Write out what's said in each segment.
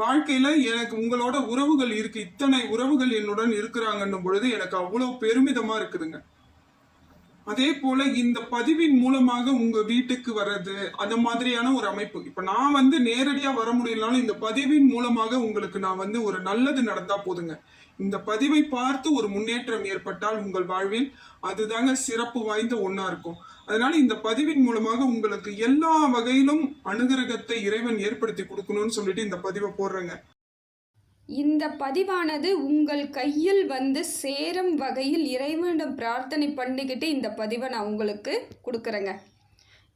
வாழ்க்கையில் எனக்கு உங்களோட உறவுகள் இருக்கு. இத்தனை உறவுகள் என்னுடன் இருக்கிறாங்கன்னும் பொழுது எனக்கு அவ்வளோ பெருமிதமாக இருக்குதுங்க. அதே போல இந்த பதிவின் மூலமாக உங்க வீட்டுக்கு வர்றது அந்த மாதிரியான ஒரு அமைப்பு. இப்ப நான் வந்து நேரடியா வர முடியலனாலும் இந்த பதிவின் மூலமாக உங்களுக்கு நான் வந்து ஒரு நல்லது நடந்தா போதுங்க. இந்த பதிவை பார்த்து ஒரு முன்னேற்றம் ஏற்பட்டால் உங்கள் வாழ்வில் அதுதாங்க சிறப்பு வாய்ந்த ஒன்றா இருக்கும். அதனால இந்த பதிவின் மூலமாக உங்களுக்கு எல்லா வகையிலும் அனுகிரகத்தை இறைவன் ஏற்படுத்தி கொடுக்கணும்னு சொல்லிட்டு இந்த பதிவை போடுறேங்க. இந்த பதிவானது உங்கள் கையில் வந்து சேரும் வகையில் இறைவனிடம் பிரார்த்தனை பண்ணிக்கிட்டு இந்த பதிவை நான் உங்களுக்கு கொடுக்குறேங்க.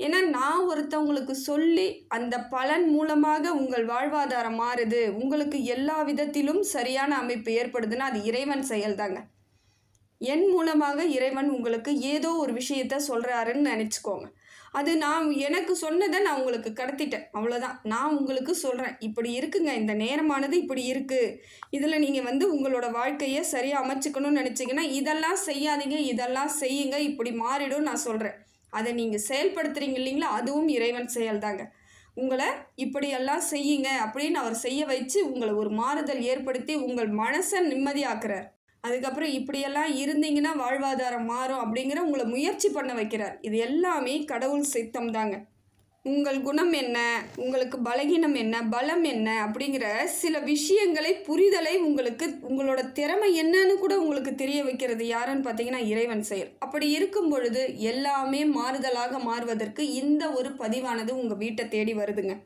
ஏன்னா நான் ஒருத்தவங்களுக்கு சொல்லி அந்த பலன் மூலமாக உங்கள் வாழ்வாதாரம் மாறுது. உங்களுக்கு எல்லா விதத்திலும் சரியான அமைப்பு ஏற்படுதுன்னா அது இறைவன் செயல்தாங்க. என் மூலமாக இறைவன் உங்களுக்கு ஏதோ ஒரு விஷயத்த சொல்கிறாருன்னு நினச்சிக்கோங்க. அது நான் எனக்கு சொன்னதை நான் உங்களுக்கு கடத்திட்டேன். அவ்வளோதான் நான் உங்களுக்கு சொல்கிறேன் இப்படி இருக்குங்க. இந்த நேரமானது இப்படி இருக்குது இதில் நீங்கள் வந்து உங்களோட வாழ்க்கையை சரியாக அமைச்சுக்கணும்னு நினச்சிங்கன்னா இதெல்லாம் செய்யாதீங்க இதெல்லாம் செய்யுங்க இப்படி மாறிடும் நான் சொல்கிறேன் அதை நீங்கள் செயல்படுத்துறீங்க இல்லைங்களா? அதுவும் இறைவன் செயல்தாங்க. உங்களை இப்படியெல்லாம் செய்யுங்க அப்படின்னு அவர் செய்ய வச்சு உங்களை ஒரு மாறுதல் ஏற்படுத்தி உங்கள் மனசை நிம்மதியாக்குறார். அதுக்கப்புறம் இப்படியெல்லாம் இருந்தீங்கன்னா வாழ்வாதாரம் மாறும் அப்படிங்கிற உங்களை முயற்சி பண்ண வைக்கிறார். இது எல்லாமே கடவுள் சித்தம் தாங்க உங்கள் குணம் என்ன? உங்களுக்கு பலகீனம் என்ன? பலம் என்ன? அப்படிங்கிற சில விஷயங்களை புரிதலை உங்களுக்கு உங்களோட திறமை என்னன்னு கூட உங்களுக்கு தெரிய வைக்கிறது யாருன்னு பார்த்தீங்கன்னா இறைவன் செயல். அப்படி இருக்கும் பொழுது எல்லாமே மாறுதலாக மாறுவதற்கு இந்த ஒரு பதிவானது உங்கள் வீட்டை தேடி வருதுங்க.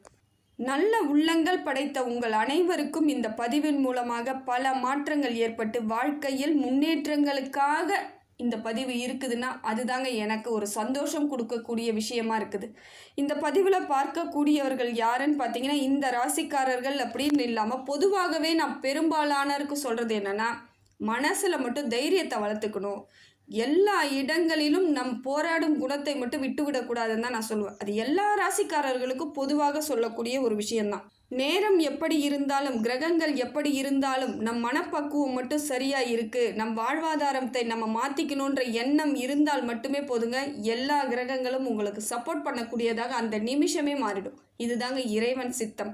நல்ல உள்ளங்கள் படைத்த உங்கள் அனைவருக்கும் இந்த பதிவின் மூலமாக பல மாற்றங்கள் ஏற்பட்டு வாழ்க்கையில் முன்னேற்றங்களுக்காக இந்த பதிவு இருக்குதுன்னா அதுதாங்க எனக்கு ஒரு சந்தோஷம் கொடுக்கக்கூடிய விஷயமா இருக்குது. இந்த பதிவில் பார்க்கக்கூடியவர்கள் யாருன்னு பார்த்தீங்கன்னா இந்த ராசிக்காரர்கள் அப்படின்னு இல்லாமல் பொதுவாகவே நான் பெரும்பாலானருக்கு சொல்கிறது என்னென்னா மனசில் மட்டும் தைரியத்தை வளர்த்துக்கணும். எல்லா இடங்களிலும் நம் போராடும் குணத்தை மட்டும் விட்டுவிடக்கூடாதுன்னு தான் நான் சொல்லுவேன். அது எல்லா ராசிக்காரர்களுக்கும் பொதுவாக சொல்லக்கூடிய ஒரு விஷயம்தான். நேரம் எப்படி இருந்தாலும் கிரகங்கள் எப்படி இருந்தாலும் நம் மனப்பக்குவம் மட்டும் சரியா இருக்கு. நம் வாழ்வாதாரத்தை நம்ம மாத்திக்கணுன்ற எண்ணம் இருந்தால் மட்டுமே போதுங்க. எல்லா கிரகங்களும் உங்களுக்கு சப்போர்ட் பண்ணக்கூடியதாக அந்த நிமிஷமே மாறிடும். இதுதாங்க இறைவன் சித்தம்.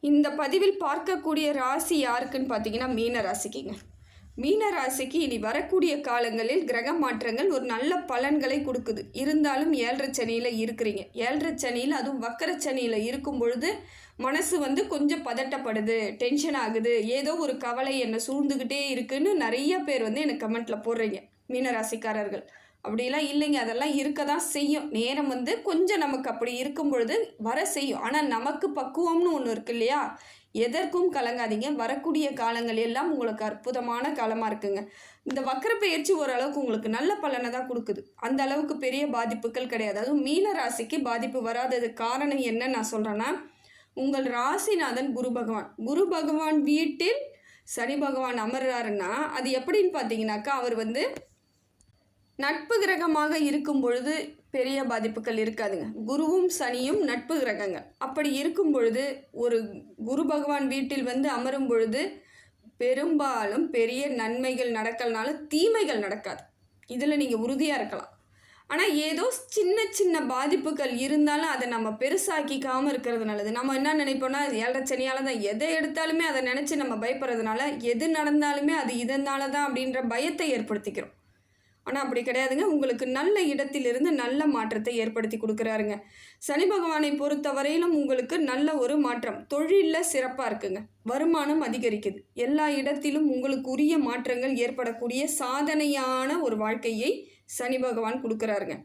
இந்த பதிவில் பார்க்கக்கூடிய ராசி யாருக்குன்னு பார்த்தீங்கன்னா மீன ராசிக்குங்க மீனராசிக்கு இனி வரக்கூடிய காலங்களில் கிரக மாற்றங்கள் ஒரு நல்ல பலன்களை கொடுக்குது. இருந்தாலும் ஏழரை சனியில் இருக்கிறீங்க. ஏழரை சனியில் அதுவும் வக்கர சனியில் இருக்கும் பொழுது மனசு வந்து கொஞ்சம் பதட்டப்படுது டென்ஷன் ஆகுது. ஏதோ ஒரு கவலை என்னை சூழ்ந்துக்கிட்டே இருக்குன்னு நிறைய பேர் வந்து எனக்கு கமெண்ட்டில் போடுறீங்க. மீனராசிக்காரர்கள். அப்படிலாம் இல்லைங்க. அதெல்லாம் இருக்க தான் செய்யும். நேரம் வந்து கொஞ்சம் நமக்கு அப்படி இருக்கும் பொழுது வர செய்யும். ஆனால் நமக்கு பக்குவம்னு ஒன்று இருக்கு இல்லையா? எதற்கும் கலங்காதீங்க. வரக்கூடிய காலங்கள் எல்லாம் உங்களுக்கு அற்புதமான காலமாக இருக்குங்க. இந்த வக்கர பயிற்சி ஓரளவுக்கு உங்களுக்கு நல்ல பலனை தான் கொடுக்குது. அந்த அளவுக்கு பெரிய பாதிப்புகள் கிடையாது. அதுவும் மீன ராசிக்கு பாதிப்பு வராதது காரணம் என்ன நான் சொல்கிறேன்னா உங்கள் ராசிநாதன் குரு பகவான். குரு பகவான் வீட்டில் சனி பகவான் அமர்றாருன்னா அது எப்படின்னு பார்த்தீங்கன்னாக்கா அவர் வந்து நட்பு கிரகமாக இருக்கும் பொழுது பெரிய பாதிப்புகள் இருக்காதுங்க. குருவும் சனியும் நட்பு கிரகங்கள் அப்படி இருக்கும் பொழுது ஒரு குரு பகவான் வீட்டில் வந்து அமரும் பொழுது பெரும்பாலும் பெரிய நன்மைகள் நடக்கலனாலும் தீமைகள் நடக்காது. இதில் நீங்கள் உறுதியாக இருக்கலாம். ஆனால் ஏதோ சின்ன சின்ன பாதிப்புகள் இருந்தாலும் அதை நம்ம பெருசாக்கிக்காமல் இருக்கிறது நல்லது. நம்ம என்ன நினைப்போம்னா ஏழரை சனியால் தான் எதை எடுத்தாலுமே அதை நினச்சி நம்ம பயப்படுறதுனால எது நடந்தாலுமே அது இதனால தான் அப்படின்ற பயத்தை ஏற்படுத்திக்கிறோம். ஆனால் அப்படி கிடையாதுங்க. உங்களுக்கு நல்ல இடத்திலிருந்து நல்ல மாற்றத்தை ஏற்படுத்தி கொடுக்குறாருங்க. சனி பகவானை பொறுத்தவரையிலும் உங்களுக்கு நல்ல ஒரு மாற்றம். தொழிலில் சிறப்பாக இருக்குங்க. வருமானம் அதிகரிக்குது. எல்லா இடத்திலும் உங்களுக்கு உரிய மாற்றங்கள் ஏற்படக்கூடிய சாதனையான ஒரு வாழ்க்கையை சனி பகவான் கொடுக்குறாருங்க.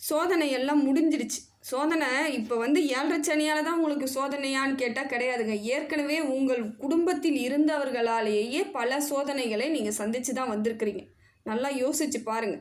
சோதனை எல்லாம் முடிஞ்சிடுச்சு. சோதனை இப்போ வந்து ஏழரை சனியால் தான் உங்களுக்கு சோதனையான்னு கேட்டால் கிடையாதுங்க. ஏற்கனவே உங்கள் குடும்பத்தில் இருந்தவர்களாலேயே பல சோதனைகளை நீங்கள் சந்தித்து தான் வந்திருக்கிறீங்க. நல்லா யோசிச்சு பாருங்க.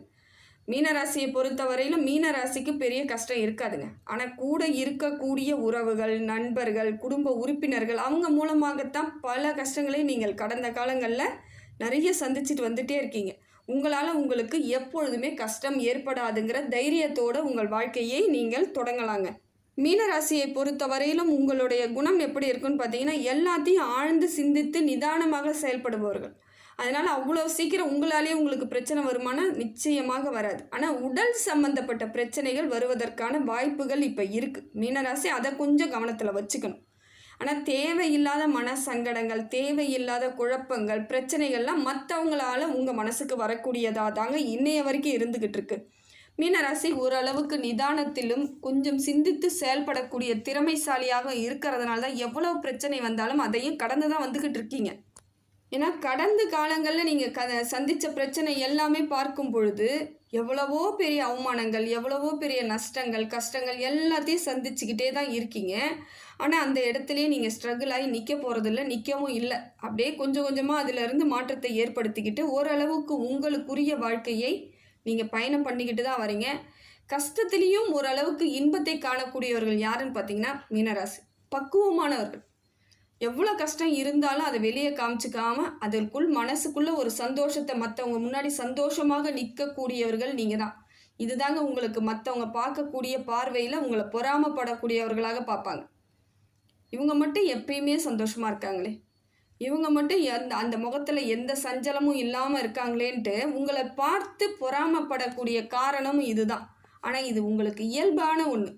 மீனராசியை பொறுத்தவரையிலும் மீனராசிக்கு பெரிய கஷ்டம் இருக்காதுங்க. ஆனால் கூட இருக்கக்கூடிய உறவுகள் நண்பர்கள் குடும்ப உறுப்பினர்கள் அவங்க மூலமாகத்தான் பல கஷ்டங்களை நீங்கள் கடந்த காலங்களில் நிறைய சந்திச்சுட்டு வந்துட்டே இருக்கீங்க. உங்களால் உங்களுக்கு எப்பொழுதுமே கஷ்டம் ஏற்படாதுங்கிற தைரியத்தோட உங்கள் வாழ்க்கையை நீங்கள் தொடங்கலாங்க. மீனராசியை பொறுத்தவரையிலும் உங்களுடைய குணம் எப்படி இருக்குன்னு பார்த்தீங்கன்னா எல்லாத்தையும் ஆழ்ந்து சிந்தித்து நிதானமாக செயல்படுபவர்கள். அதனால் அவ்வளோ சீக்கிரம் உங்களாலேயே உங்களுக்கு பிரச்சனை வருமானா நிச்சயமாக வராது. ஆனால் உடல் சம்பந்தப்பட்ட பிரச்சனைகள் வருவதற்கான வாய்ப்புகள் இப்போ இருக்குது மீனராசி அதை கொஞ்சம் கவனத்தில் வச்சுக்கணும். ஆனால் தேவையில்லாத மன சங்கடங்கள் தேவையில்லாத குழப்பங்கள் பிரச்சனைகள்லாம் மற்றவங்களால உங்கள் மனசுக்கு வரக்கூடியதாக தாங்க இன்னைய வரைக்கும் இருந்துக்கிட்டு இருக்கு. மீனராசி ஓரளவுக்கு நிதானத்திலும் கொஞ்சம் சிந்தித்து செயல்படக்கூடிய திறமைசாலியாக இருக்கிறதுனால தான் எவ்வளோ பிரச்சனை வந்தாலும் அதையும் கடந்து தான் வந்துக்கிட்டு இருக்கீங்க. ஏன்னா கடந்த காலங்களில் நீங்கள் க சந்தித்த பிரச்சனை எல்லாமே பார்க்கும் பொழுது எவ்வளவோ பெரிய அவமானங்கள் எவ்வளவோ பெரிய நஷ்டங்கள் கஷ்டங்கள் எல்லாத்தையும் சந்திச்சுக்கிட்டே தான் இருக்கீங்க. ஆனால் அந்த இடத்துலையே நீங்கள் ஸ்ட்ரகிள் ஆகி நிற்க போகிறதில்ல நிற்கவும் இல்லை. அப்படியே கொஞ்சம் கொஞ்சமாக அதிலிருந்து மாற்றத்தை ஏற்படுத்திக்கிட்டு ஓரளவுக்கு உங்களுக்குரிய வாழ்க்கையை நீங்கள் பயணம் பண்ணிக்கிட்டு தான் வரீங்க. கஷ்டத்துலேயும் ஓரளவுக்கு இன்பத்தை காணக்கூடியவர்கள் யாருன்னு பார்த்தீங்கன்னா மீனராசி. பக்குவமானவர்கள். எவ்வளோ கஷ்டம் இருந்தாலும் அதை வெளியே காமிச்சிக்காம அதற்குள் மனசுக்குள்ள ஒரு சந்தோஷத்தை மற்றவங்க முன்னாடி சந்தோஷமாக நிற்கக்கூடியவர்கள் நீங்கள் தான் இதுதாங்க உங்களுக்கு மற்றவங்க பார்க்கக்கூடிய பார்வையில் உங்களை பொறாமப்படக்கூடியவர்களாக பார்ப்பாங்க. இவங்க மட்டும் எப்பயுமே சந்தோஷமாக இருக்காங்களே. இவங்க மட்டும் எந்த அந்த முகத்தில் எந்த சஞ்சலமும் இல்லாமல் இருக்காங்களேன்ட்டு உங்களை பார்த்து பொறாமப்படக்கூடிய காரணமும் இதுதான். ஆனால் இது உங்களுக்கு இயல்பான ஒன்று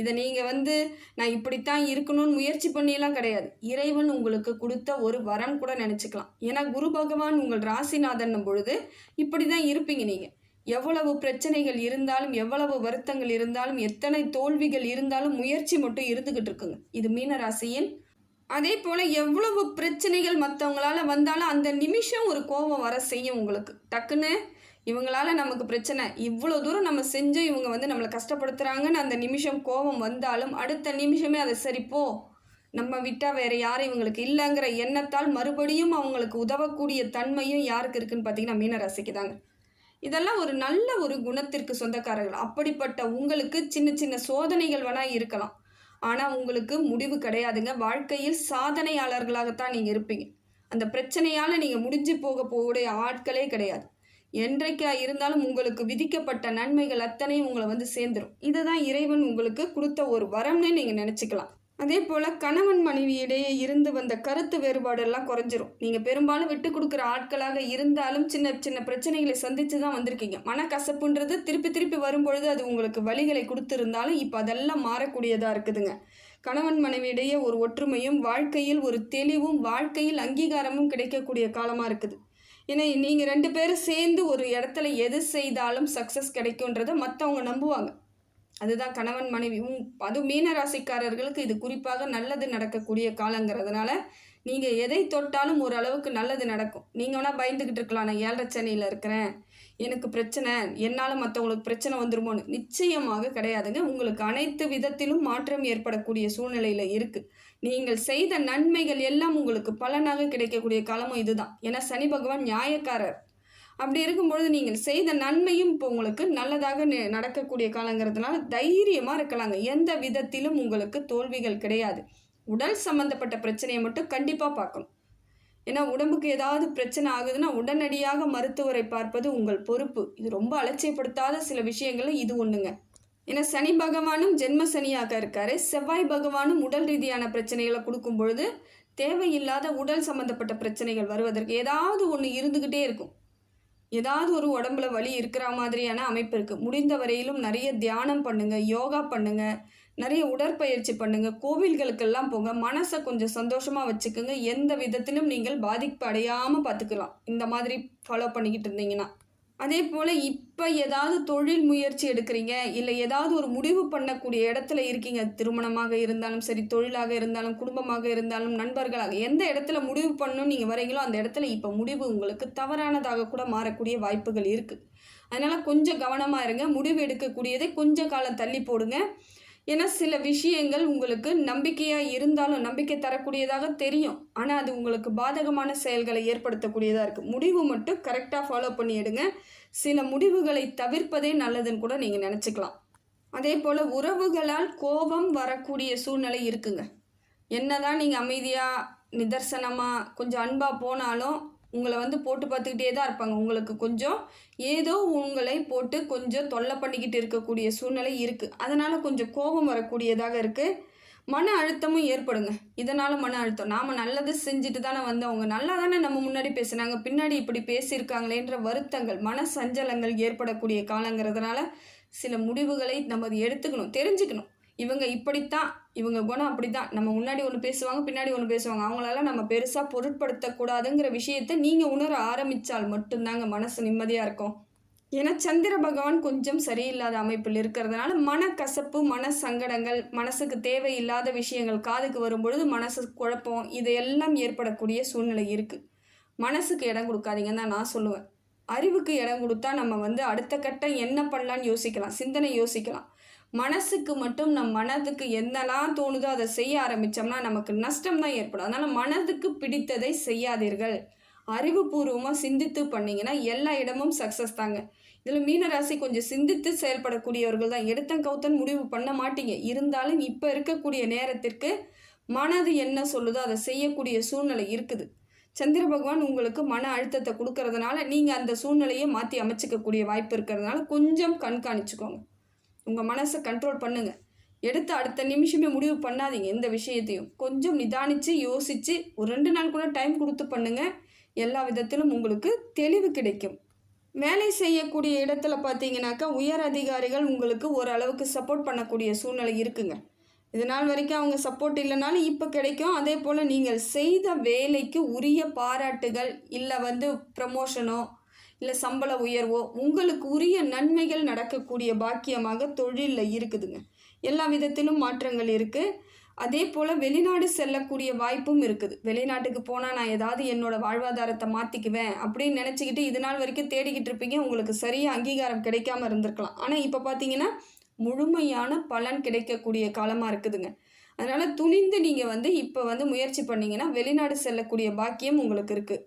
இதை நீங்கள் வந்து நான் இப்படித்தான் இருக்கணும்னு முயற்சி பண்ணியெல்லாம் கிடையாது. இறைவன் உங்களுக்கு கொடுத்த ஒரு வரம் கூட நினச்சிக்கலாம். ஏன்னா குரு பகவான் உங்கள் ராசிநாதன் பொழுது இப்படி தான் இருப்பீங்க நீங்கள் எவ்வளவு பிரச்சனைகள் இருந்தாலும் எவ்வளவு வருத்தங்கள் இருந்தாலும் எத்தனை தோல்விகள் இருந்தாலும் முயற்சி மட்டும் இருந்துக்கிட்டு இருக்குங்க. இது மீனராசியின் அதே போல் எவ்வளவு பிரச்சனைகள் மற்றவங்களால வந்தாலும் அந்த நிமிஷம் ஒரு கோபம் வர செய்யும் உங்களுக்கு. டக்குன்னு இவங்களால நமக்கு பிரச்சனை. இவ்வளோ தூரம் நம்ம செஞ்சு இவங்க வந்து நம்மளை கஷ்டப்படுத்துகிறாங்கன்னு அந்த நிமிஷம் கோபம் வந்தாலும் அடுத்த நிமிஷமே அதை சரிப்போ நம்ம விட்டால் வேறு யாரும் இவங்களுக்கு இல்லைங்கிற எண்ணத்தால் மறுபடியும் அவங்களுக்கு உதவக்கூடிய தன்மையும் யாருக்கு இருக்குன்னு பார்த்தீங்கன்னா மீனராசிக்கு தாங்க. இதெல்லாம் ஒரு நல்ல ஒரு குணத்திற்கு சொந்தக்காரர்கள். அப்படிப்பட்ட உங்களுக்கு சின்ன சின்ன சோதனைகள் வேணால் இருக்கலாம். ஆனால் உங்களுக்கு முடிவு கிடையாதுங்க. வாழ்க்கையில் சாதனையாளர்களாகத்தான் நீங்கள் இருப்பீங்க. அந்த பிரச்சனையால் நீங்கள் முடிஞ்சு போக போகக்கூடிய ஆட்களே கிடையாது. என்றைக்கா இருந்தாலும் உங்களுக்கு விதிக்கப்பட்ட நன்மைகள் அத்தனையும் உங்களை வந்து சேர்ந்துடும் இதுதான் இறைவன் உங்களுக்கு கொடுத்த ஒரு வரம்னே நீங்கள் நினச்சிக்கலாம். அதே போல் கணவன் மனைவி இடையே இருந்து வந்த கருத்து வேறுபாடெல்லாம் குறைஞ்சிரும். நீங்கள் பெரும்பாலும் விட்டு கொடுக்குற ஆட்களாக இருந்தாலும் சின்ன சின்ன பிரச்சனைகளை சந்தித்து தான் வந்திருக்கீங்க. மனக்கசப்புன்றது திருப்பி திருப்பி வரும்பொழுது அது உங்களுக்கு வழிகளை கொடுத்துருந்தாலும் இப்போ அதெல்லாம் மாறக்கூடியதாக இருக்குதுங்க. கணவன் மனைவியிடையே ஒரு ஒற்றுமையும் வாழ்க்கையில் ஒரு தெளிவும் வாழ்க்கையில் அங்கீகாரமும் கிடைக்கக்கூடிய காலமாக இருக்குது. ஏன்னா நீங்கள் ரெண்டு பேரும் சேர்ந்து ஒரு இடத்துல எது செய்தாலும் சக்ஸஸ் கிடைக்குன்றதை மற்றவங்க நம்புவாங்க. அதுதான் கணவன் மனைவி. உம், அதுவும் மீனராசிக்காரர்களுக்கு இது குறிப்பாக நல்லது நடக்கக்கூடிய காலங்கிறதுனால நீங்கள் எதை தொட்டாலும் ஓரளவுக்கு நல்லது நடக்கும். நீங்கள் வேணால் பயந்துக்கிட்டு இருக்கலாம். நான் ஏழரை சென்னையில் இருக்கிறேன். எனக்கு பிரச்சனை. என்னால் மற்றவங்களுக்கு பிரச்சனை வந்துருமோன்னு. நிச்சயமாக கிடையாதுங்க. உங்களுக்கு அனைத்து விதத்திலும் மாற்றம் ஏற்படக்கூடிய சூழ்நிலையில் இருக்குது நீங்கள் செய்த நன்மைகள் எல்லாம் உங்களுக்கு பலனாக கிடைக்கக்கூடிய காலமும் இதுதான். ஏன்னா சனி பகவான் நியாயக்காரர். அப்படி இருக்கும்பொழுது நீங்கள் செய்த நன்மையும் இப்போ உங்களுக்கு நல்லதாக நடக்கக்கூடிய காலங்கிறதுனால தைரியமாக இருக்கலாங்க. எந்த விதத்திலும் உங்களுக்கு தோல்விகள் கிடையாது. உடல் சம்பந்தப்பட்ட பிரச்சனையை மட்டும் கண்டிப்பாக பார்க்கணும். ஏன்னா உடம்புக்கு ஏதாவது பிரச்சனை ஆகுதுன்னா உடனடியாக மருத்துவரை பார்ப்பது உங்கள் பொறுப்பு. இது ரொம்ப அலட்சியப்படுத்தாத சில விஷயங்கள் இது ஒன்றுங்க ஏன்னா சனி பகவானும் ஜென்ம சனியாக இருக்காரு. செவ்வாய் பகவானும் உடல் ரீதியான பிரச்சனைகளை கொடுக்கும் பொழுது தேவையில்லாத உடல் சம்பந்தப்பட்ட பிரச்சனைகள் வருவதற்கு ஏதாவது ஒன்று இருந்துக்கிட்டே இருக்கும். ஏதாவது ஒரு உடம்புல வலி இருக்கிற மாதிரியான அமைப்பு இருக்குது முடிந்த வரையிலும் நிறைய தியானம் பண்ணுங்க யோகா பண்ணுங்க நிறைய உடற்பயிற்சி பண்ணுங்க. கோவில்களுக்கெல்லாம் போங்க. மனசை கொஞ்சம் சந்தோஷமாக வச்சுக்கோங்க. எந்த விதத்திலும் நீங்கள் பாதிப்பு அடையாமல் பார்த்துக்கலாம் இந்த மாதிரி ஃபாலோ பண்ணிக்கிட்டு இருந்தீங்கன்னா. அதே போல் இப்போ ஏதாவது தொழில் முயற்சி எடுக்கிறீங்க இல்லை ஏதாவது ஒரு முடிவு பண்ணக்கூடிய இடத்துல இருக்கீங்க திருமணமாக இருந்தாலும் சரி தொழிலாக இருந்தாலும் குடும்பமாக இருந்தாலும் நண்பர்களாக எந்த இடத்துல முடிவு பண்ணணும்னு நீங்கள் வரீங்களோ அந்த இடத்துல இப்போ முடிவு உங்களுக்கு தவறானதாக கூட மாறக்கூடிய வாய்ப்புகள் இருக்குது அதனால் கொஞ்சம் கவனமாக இருங்க முடிவு எடுக்கக்கூடியதை கொஞ்சம் காலம் தள்ளி போடுங்க. ஏன்னா சில விஷயங்கள் உங்களுக்கு நம்பிக்கையாக இருந்தாலும் நம்பிக்கை தரக்கூடியதாக தெரியும். ஆனால் அது உங்களுக்கு பாதகமான செயல்களை ஏற்படுத்தக்கூடியதாக இருக்குது முடிவு மட்டும் கரெக்டாக ஃபாலோ பண்ணி எடுங்க. சில முடிவுகளை தவிர்ப்பதே நல்லதுன்னு கூட நீங்கள் நினச்சிக்கலாம். அதே போல் உறவுகளால் கோபம் வரக்கூடிய சூழ்நிலை இருக்குங்க. என்னதான் நீங்கள் அமைதியாக நிதர்சனமாக கொஞ்சம் அன்பாக போனாலும் உங்களை வந்து போட்டு பார்த்துக்கிட்டே தான் இருப்பாங்க. உங்களுக்கு கொஞ்சம் ஏதோ உங்களை போட்டு கொஞ்சம் தொல்லை பண்ணிக்கிட்டு இருக்கக்கூடிய சூழ்நிலை இருக்குது அதனால் கொஞ்சம் கோபம் வரக்கூடியதாக இருக்குது மன அழுத்தமும் ஏற்படுங்க. இதனால் மன அழுத்தம். நாம் நல்லது செஞ்சுட்டு தானே வந்தவங்க. நல்லா தானே நம்ம முன்னாடி பேசுனாங்க. பின்னாடி இப்படி பேசியிருக்காங்களேன்ற வருத்தங்கள் மன சஞ்சலங்கள் ஏற்படக்கூடிய காலங்கிறதுனால சில முடிவுகளை நம்ம எடுத்துக்கணும் தெரிஞ்சுக்கணும். இவங்க இப்படித்தான் இவங்க குணம் அப்படித்தான். நம்ம முன்னாடி ஒன்று பேசுவாங்க பின்னாடி ஒன்று பேசுவாங்க. அவங்களால நம்ம பெருசாக பொருட்படுத்தக்கூடாதுங்கிற விஷயத்தை நீங்கள் உணர ஆரம்பித்தால் மட்டும்தாங்க மனசு நிம்மதியாக இருக்கும். ஏன்னா சந்திர பகவான் கொஞ்சம் சரியில்லாத அமைப்பில் இருக்கிறதுனால மனக்கசப்பு மன சங்கடங்கள் மனசுக்கு தேவையில்லாத விஷயங்கள் காதுக்கு வரும்பொழுது மனசு குழப்பம் இதையெல்லாம் ஏற்படக்கூடிய சூழ்நிலை இருக்குது மனசுக்கு இடம் கொடுக்காதீங்கன்னு தான் நான் சொல்லுவேன். அறிவுக்கு இடம் கொடுத்தா நம்ம வந்து அடுத்த கட்டம் என்ன பண்ணலான்னு யோசிக்கலாம் சிந்தனை யோசிக்கலாம். மனசுக்கு மட்டும் நம் மனதுக்கு என்னெல்லாம் தோணுதோ அதை செய்ய ஆரம்பித்தோம்னா நமக்கு நஷ்டம் தான் ஏற்படும். அதனால் மனதுக்கு பிடித்ததை செய்யாதீர்கள். அறிவுபூர்வமாக சிந்தித்து பண்ணீங்கன்னா எல்லா இடமும் சக்ஸஸ் தாங்க. இதில் மீனராசி கொஞ்சம் சிந்தித்து செயல்படக்கூடியவர்கள் தான் எடுத்தன் கவுத்தன் முடிவு பண்ண மாட்டீங்க. இருந்தாலும் இப்போ இருக்கக்கூடிய நேரத்திற்கு மனது என்ன சொல்லுதோ அதை செய்யக்கூடிய சூழ்நிலை இருக்குது. சந்திர பகவான் உங்களுக்கு மன அழுத்தத்தை கொடுக்கறதுனால நீங்கள் அந்த சூழ்நிலையை மாற்றி அமைச்சிக்கக்கூடிய வாய்ப்பு இருக்கிறதுனால கொஞ்சம் கண்காணிச்சுக்கோங்க. உங்கள் மனசை கண்ட்ரோல் பண்ணுங்கள் எடுத்து அடுத்த நிமிஷமே முடிவு பண்ணாதீங்க எந்த விஷயத்தையும். கொஞ்சம் நிதானித்து யோசித்து ஒரு ரெண்டு நாள் கூட டைம் கொடுத்து பண்ணுங்கள் எல்லா விதத்திலும் உங்களுக்கு தெளிவு கிடைக்கும். வேலை செய்யக்கூடிய இடத்துல பார்த்தீங்கன்னாக்கா உயர் அதிகாரிகள் உங்களுக்கு ஓரளவுக்கு சப்போர்ட் பண்ணக்கூடிய சூழ்நிலை இருக்குங்க. இது நாள் வரைக்கும் அவங்க சப்போர்ட் இல்லைனாலும் இப்போ கிடைக்கும். அதே போல் நீங்கள் செய்த வேலைக்கு உரிய பாராட்டுகள் இல்லை வந்து ப்ரமோஷனோ இல்லை சம்பள உயர்வோ உங்களுக்கு உரிய நன்மைகள் நடக்கக்கூடிய பாக்கியமாக தொழிலில் இருக்குதுங்க. எல்லா விதத்திலும் மாற்றங்கள் இருக்குது அதே போல் வெளிநாடு செல்லக்கூடிய வாய்ப்பும் இருக்குது. வெளிநாட்டுக்கு போனால் நான் ஏதாவது என்னோட வாழ்வாதாரத்தை மாற்றிக்குவேன் அப்படின்னு நினச்சிக்கிட்டு இது நாள் வரைக்கும் தேடிக்கிட்டு இருப்பீங்க. உங்களுக்கு சரியாக அங்கீகாரம் கிடைக்காம இருந்திருக்கலாம். ஆனால் இப்போ பார்த்தீங்கன்னா முழுமையான பலன் கிடைக்கக்கூடிய காலமாக இருக்குதுங்க. அதனால் துணிந்து நீங்கள் வந்து இப்போ வந்து முயற்சி பண்ணீங்கன்னா வெளிநாடு செல்லக்கூடிய பாக்கியம் உங்களுக்கு இருக்குது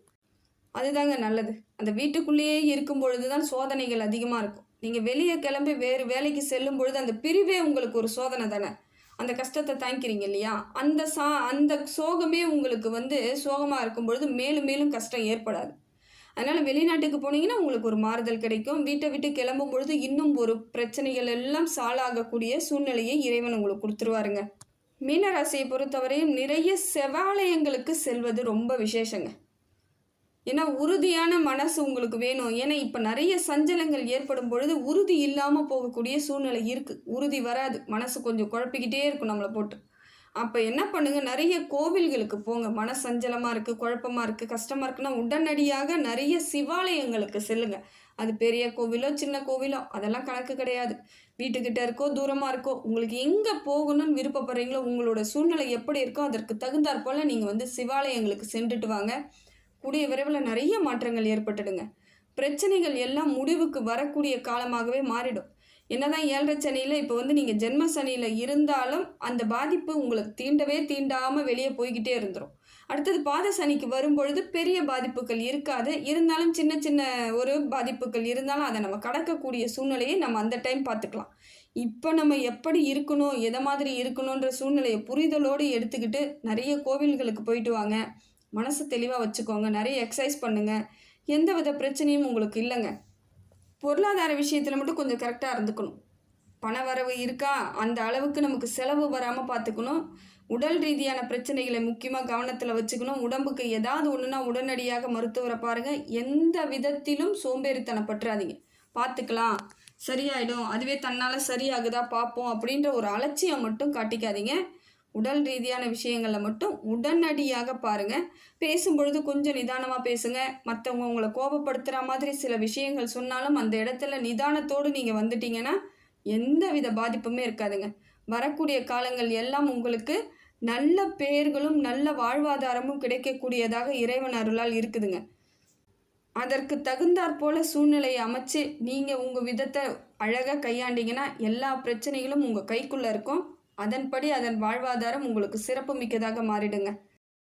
அதுதாங்க நல்லது. அந்த வீட்டுக்குள்ளேயே இருக்கும் பொழுது தான் சோதனைகள் அதிகமாக இருக்கும். நீங்கள் வெளியே கிளம்பி வேறு வேலைக்கு செல்லும் பொழுது அந்த பிரிவே உங்களுக்கு ஒரு சோதனை தானே? அந்த கஷ்டத்தை தாங்கிக்கிறீங்க இல்லையா? அந்த சா அந்த சோகமே உங்களுக்கு வந்து சோகமாக இருக்கும் பொழுது மேலும் மேலும் கஷ்டம் ஏற்படாது. அதனால் வெளிநாட்டுக்கு போனீங்கன்னா உங்களுக்கு ஒரு மாறுதல் கிடைக்கும். வீட்டை விட்டு கிளம்பும் பொழுது இன்னும் ஒரு பிரச்சனைகள் எல்லாம் சாலாகக்கூடிய சூழ்நிலையை இறைவன் உங்களுக்கு கொடுத்துருவாருங்க. மீனராசியை பொறுத்தவரையும் நிறைய செவாலயங்களுக்கு செல்வது ரொம்ப விசேஷங்க. ஏன்னா உறுதியான மனசு உங்களுக்கு வேணும். ஏன்னா இப்போ நிறைய சஞ்சலங்கள் ஏற்படும் பொழுது உறுதி இல்லாமல் போகக்கூடிய சூழ்நிலை இருக்குது உறுதி வராது. மனசு கொஞ்சம் குழப்பிக்கிட்டே இருக்கும் நம்மளை போட்டு. அப்போ என்ன பண்ணுங்க? நிறைய கோவில்களுக்கு போங்க. மன சஞ்சலமாக இருக்குது குழப்பமாக இருக்குது கஷ்டமாக இருக்குன்னா உடனடியாக நிறைய சிவாலயங்களுக்கு செல்லுங்க. அது பெரிய கோவிலோ சின்ன கோவிலோ அதெல்லாம் கணக்கு கிடையாது. வீட்டுக்கிட்ட இருக்கோ தூரமாக இருக்கோ உங்களுக்கு எங்கே போகணும்னு விருப்பப்படுறீங்களோ உங்களோட சூழ்நிலை எப்படி இருக்கோ அதற்கு தகுந்தாற் போல் நீங்கள் வந்து சிவாலயங்களுக்கு சென்றுட்டு வாங்க. கூடிய விரைவில் நிறைய மாற்றங்கள் ஏற்பட்டுடுங்க. பிரச்சனைகள் எல்லாம் முடிவுக்கு வரக்கூடிய காலமாகவே மாறிடும். என்னதான் ஏழரை சனியில் இப்போ வந்து நீங்கள் ஜென்ம சனியில் இருந்தாலும் அந்த பாதிப்பு உங்களுக்கு தீண்டவே தீண்டாமல் வெளியே போய்கிட்டே இருந்துடும் அடுத்தது பாத சனிக்கு வரும்பொழுது பெரிய பாதிப்புகள் இருக்காது. இருந்தாலும் சின்ன சின்ன ஒரு பாதிப்புகள் இருந்தாலும் அதை நம்ம கடக்கக்கூடிய சூழ்நிலையை நம்ம அந்த டைம் பார்த்துக்கலாம். இப்போ நம்ம எப்படி இருக்கணும் எதை மாதிரி இருக்கணுன்ற சூழ்நிலையை புரிதலோடு எடுத்துக்கிட்டு நிறைய கோவில்களுக்கு போயிட்டு வாங்க. மனசு தெளிவாக வச்சுக்கோங்க. நிறைய எக்ஸசைஸ் பண்ணுங்கள் எந்த வித பிரச்சனையும் உங்களுக்கு இல்லைங்க. பொருளாதார விஷயத்தில் மட்டும் கொஞ்சம் கரெக்டாக இருந்துக்கணும். பண வரவு இருக்கா? அந்த அளவுக்கு நமக்கு செலவு வராமல் பார்த்துக்கணும். உடல் ரீதியான பிரச்சனைகளை முக்கியமாக கவனத்தில் வச்சுக்கணும். உடம்புக்கு ஏதாவது ஒன்றுனா உடனடியாக மருத்துவரை பாருங்கள் எந்த விதத்திலும் சோம்பேறித்தனப்பட்டுறாதீங்க பார்த்துக்கலாம். சரியாயிடும். அதுவே தன்னால் சரியாகுதா? பார்ப்போம். அப்படின்ற ஒரு அலட்சியம் மட்டும் காட்டிக்காதீங்க. உடல் ரீதியான விஷயங்களை மட்டும் உடனடியாக பாருங்கள் பேசும்பொழுது கொஞ்சம் நிதானமாக பேசுங்க. மற்றவங்க உங்களை கோபப்படுத்துகிற மாதிரி சில விஷயங்கள் சொன்னாலும் அந்த இடத்துல நிதானத்தோடு நீங்கள் வந்துட்டீங்கன்னா எந்த வித பாதிப்புமே இருக்காதுங்க. வரக்கூடிய காலங்கள் எல்லாம் உங்களுக்கு நல்ல பெயர்களும் நல்ல வாழ்வாதாரமும் கிடைக்கக்கூடியதாக இறைவன் அருளால் இருக்குதுங்க. அதற்கு தகுந்தாற் போல சூழ்நிலையை அமைச்சு நீங்கள் உங்கள் விதத்தை அழகாக கையாண்டிங்கன்னா எல்லா பிரச்சனைகளும் உங்கள் கைக்குள்ளே இருக்கும். அதன்படி அதன் வாழ்வாதாரம் உங்களுக்கு சிறப்பு மிக்கதாக மாறிடுங்க.